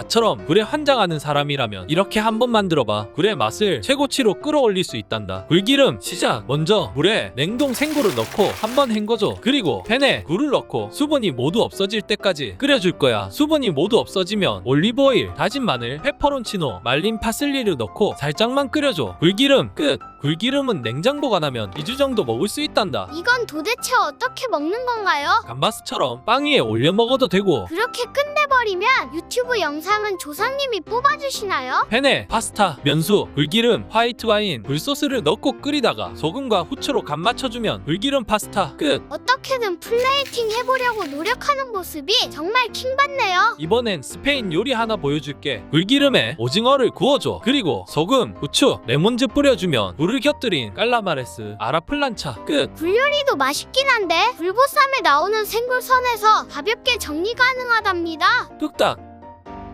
나처럼 굴에 환장하는 사람이라면 이렇게 한번 만들어봐. 굴의 맛을 최고치로 끌어올릴 수 있단다. 굴기름 시작. 먼저 물에 냉동 생굴을 넣고 한번 헹궈줘. 그리고 팬에 굴을 넣고 수분이 모두 없어질 때까지 끓여줄 거야. 수분이 모두 없어지면 올리브 오일, 다진 마늘, 페퍼론치노, 말린 파슬리를 넣고 살짝만 끓여줘. 굴기름 끝. 굴기름은 냉장 보관하면 2주 정도 먹을 수 있단다. 이건 도대체 어떻게 먹는 건가요? 감바스처럼 빵 위에 올려 먹어도 되고 그렇게 끝내 버리면 유튜브 영상은 조상님이 뽑아주시나요? 팬에 파스타, 면수, 불기름, 화이트 와인, 굴소스를 넣고 끓이다가 소금과 후추로 간 맞춰주면 불기름 파스타 끝. 어떻게든 플레이팅 해보려고 노력하는 모습이 정말 킹받네요. 이번엔 스페인 요리 하나 보여줄게. 불기름에 오징어를 구워줘. 그리고 소금, 후추, 레몬즙 뿌려주면 불을 곁들인 깔라마레스, 아라플란차 끝. 굴요리도 맛있긴 한데 불보쌈에 나오는 생굴선에서 가볍게 정리 가능하답니다. 뚝딱